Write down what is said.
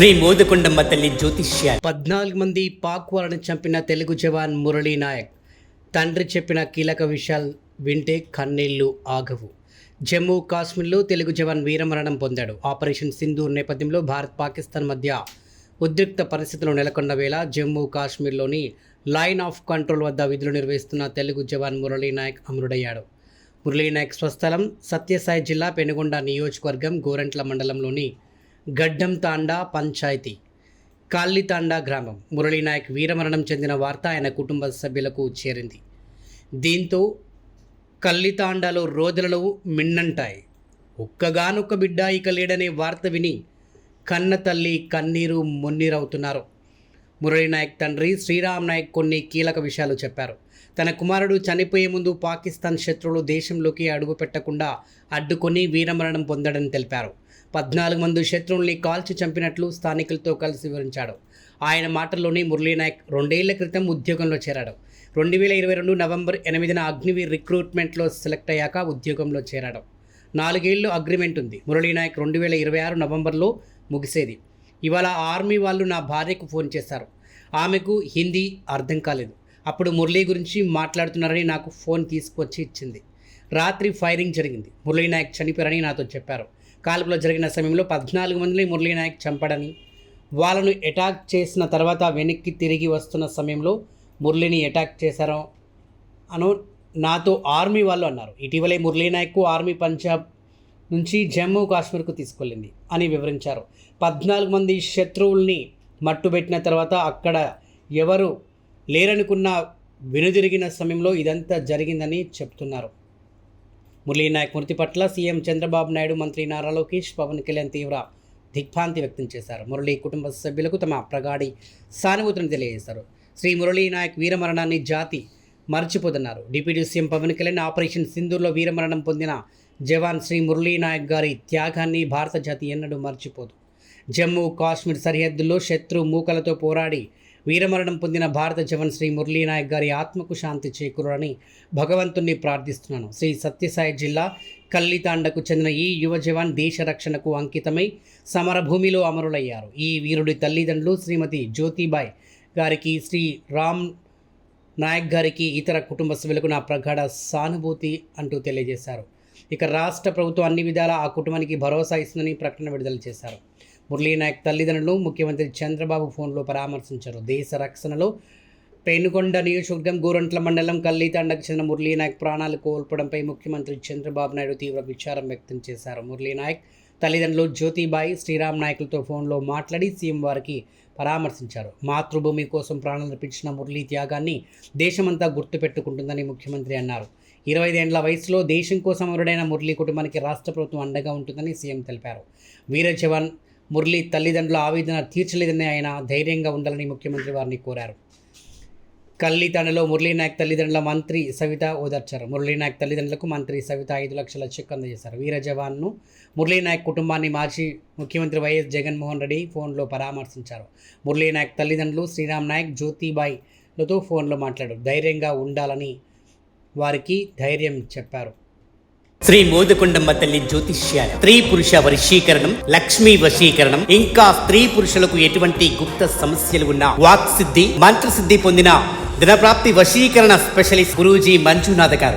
శ్రీ మోదకొండమ్మ తల్లి జ్యోతిష్య పద్నాలుగు మంది పాక్ వారిని చంపిన తెలుగు జవాన్ మురళీ నాయక్ తండ్రి చెప్పిన కీలక విషయాలు వింటే కన్నీళ్ళు ఆగవు. జమ్మూ కాశ్మీర్లో తెలుగు జవాన్ వీరమరణం పొందాడు. ఆపరేషన్ సింధూర్ నేపథ్యంలో భారత్ పాకిస్తాన్ మధ్య ఉద్రిక్త పరిస్థితులు నెలకొన్న వేళ జమ్మూ కాశ్మీర్లోని లైన్ ఆఫ్ కంట్రోల్ వద్ద విధులు నిర్వహిస్తున్న తెలుగు జవాన్ మురళీ నాయక్ అమరుడయ్యాడు. మురళీ నాయక్ స్వస్థలం సత్యసాయి జిల్లా పెనుగొండ నియోజకవర్గం గోరంట్ల మండలంలోని గడ్డం తాండా పంచాయతీ కాళ్ళితాండా గ్రామం. మురళీనాయక్ వీరమరణం చెందిన వార్త ఆయన కుటుంబ సభ్యులకు చేరింది. దీంతో కల్లితాండాలో రోజులలో మిన్నంటాయి. ఒక్కగానొక్క బిడ్డ ఇక లేడనే వార్త విని కన్న తల్లి కన్నీరు మున్నీరవుతున్నారు. మురళీనాయక్ తండ్రి శ్రీరామ్ నాయక్ కొన్ని కీలక విషయాలు చెప్పారు. తన కుమారుడు చనిపోయే ముందు పాకిస్తాన్ శత్రువులు దేశంలోకి అడుగు పెట్టకుండా అడ్డుకొని వీరమరణం పొందడని తెలిపారు. పద్నాలుగు మంది శత్రువుల్ని కాల్చి చంపినట్లు స్థానికులతో కలిసి వివరించాడు. ఆయన మాటల్లోనే మురళీనాయక్ రెండేళ్ళ క్రితం ఉద్యోగంలో చేరాడు. రెండు వేల ఇరవై రెండు నవంబర్ ఎనిమిదిన అగ్నివీర్ రిక్రూట్మెంట్లో సెలెక్ట్ అయ్యాక ఉద్యోగంలో చేరాడు. నాలుగేళ్ళు అగ్రిమెంట్ ఉంది. మురళీనాయక్ రెండు వేల ఇరవై ఆరు నవంబర్లో ముగిసేది. ఇవాళ ఆర్మీ వాళ్ళు నా భార్యకు ఫోన్ చేశారు. ఆమెకు హిందీ అర్థం కాలేదు. అప్పుడు మురళీ గురించి మాట్లాడుతున్నారని నాకు ఫోన్ తీసుకొచ్చి ఇచ్చింది. రాత్రి ఫైరింగ్ జరిగింది. మురళీనాయక్ చనిపోయారని నాతో చెప్పారు. కాల్పులో జరిగిన సమయంలో పద్నాలుగు మందిని మురళీ నాయక్ చంపడని వాళ్ళను అటాక్ చేసిన తర్వాత వెనక్కి తిరిగి వస్తున్న సమయంలో మురళిని అటాక్ చేశారో అను నాతో ఆర్మీ వాళ్ళు అన్నారు. ఇటీవలే మురళీనాయక్కు ఆర్మీ పంజాబ్ నుంచి జమ్మూ కాశ్మీర్కు తీసుకెళ్ళింది అని వివరించారు. పద్నాలుగు మంది శత్రువుల్ని మట్టుబెట్టిన తర్వాత అక్కడ ఎవరు లేరనుకున్న వెనుదిరిగిన సమయంలో ఇదంతా జరిగిందని చెప్తున్నారు. మురళీ నాయక్ మృతి పట్ల సీఎం చంద్రబాబు నాయుడు మంత్రి నారా లోకేష్ పవన్ కళ్యాణ్ తీవ్ర దిగ్భ్రాంతి వ్యక్తం చేశారు. మురళీ కుటుంబ సభ్యులకు తమ ప్రగాఢి సానుభూతిని తెలియజేశారు. శ్రీ మురళీ నాయక్ వీరమరణాన్ని జాతి మర్చిపోతున్నారు. Deputy CM Pawan Kalyan operation సింధూర్లో వీరమరణం పొందిన జవాన్ శ్రీ మురళీ నాయక్ గారి త్యాగాన్ని భారత జాతి ఎన్నడూ మర్చిపోదు. జమ్మూ కాశ్మీర్ సరిహద్దుల్లో శత్రు మూకలతో పోరాడి వీరమరణం పొందిన భారత జవన్ శ్రీ మురళీనాయక్ గారి ఆత్మకు శాంతి చేకూరని భగవంతుణ్ణి ప్రార్థిస్తున్నాను. శ్రీ సత్యసాయి జిల్లా కల్లితాండకు చెందిన ఈ యువ జవాన్ దేశ రక్షణకు అంకితమై సమరభూమిలో అమరులయ్యారు. ఈ వీరుడి తల్లిదండ్రులు శ్రీమతి జ్యోతిబాయ్ గారికి శ్రీ రామ్ నాయక్ గారికి ఇతర కుటుంబ సభ్యులకు నా ప్రగాఢ సానుభూతి అంటూ తెలియజేశారు. ఇక రాష్ట్ర ప్రభుత్వం అన్ని విధాలా ఆ కుటుంబానికి భరోసా ఇస్తుందని ప్రకటన విడుదల చేశారు. మురళీ నాయక్ తల్లిదండ్రులు ముఖ్యమంత్రి చంద్రబాబు ఫోన్లో పరామర్శించారు. దేశ రక్షణలో పెనుకొండ నియోజకవర్గం గోరంట్ల మండలం కల్లీతండకు చెందిన మురళీ నాయక్ ప్రాణాలు కోల్పోవడంపై ముఖ్యమంత్రి చంద్రబాబు నాయుడు తీవ్ర విచారం వ్యక్తం చేశారు. మురళీ నాయక్ తల్లిదండ్రులు జ్యోతిబాయి శ్రీరామ్ నాయకులతో ఫోన్లో మాట్లాడి సీఎం వారికి పరామర్శించారు. మాతృభూమి కోసం ప్రాణాలు అర్పించిన మురళీ త్యాగాన్ని దేశమంతా గుర్తుపెట్టుకుంటుందని ముఖ్యమంత్రి అన్నారు. ఇరవై ఐదేండ్ల వయసులో దేశం కోసం అమరుడైన మురళీ కుటుంబానికి రాష్ట్ర ప్రభుత్వం అండగా ఉంటుందని సీఎం తెలిపారు. వీర జవాన్ మురళీ తల్లిదండ్రుల ఆవేదన తీర్చలేదని ఆయన ధైర్యంగా ఉండాలని ముఖ్యమంత్రి వారిని కోరారు. కల్లితండలో మురళీ నాయక్ తల్లిదండ్రుల మంత్రి సవిత ఓదార్చారు. మురళీ నాయక్ తల్లిదండ్రులకు మంత్రి సవిత ఐదు లక్షల చెక్ అందజేశారు. వీర జవాన్ను మురళీ నాయక్ కుటుంబాన్ని మాజీ ముఖ్యమంత్రి వైఎస్ జగన్మోహన్ రెడ్డి ఫోన్లో పరామర్శించారు. మురళీ నాయక్ తల్లిదండ్రులు శ్రీరామ్ నాయక్ జ్యోతిబాయ్లతో ఫోన్లో మాట్లాడారు. ధైర్యంగా ఉండాలని వారికి ధైర్యం చెప్పారు. శ్రీ మోదకొండమ్మ తల్లి జ్యోతిష్యాలు స్త్రీ పురుష వశీకరణం లక్ష్మీ వశీకరణం ఇంకా స్త్రీ పురుషులకు ఎటువంటి గుప్త సమస్యలు ఉన్నా వాక్ సిద్ధి మంత్రసిద్ధి పొందిన దినప్రాప్తి వశీకరణ స్పెషలిస్ట్ గురూజీ మంజునాథ్ గారు.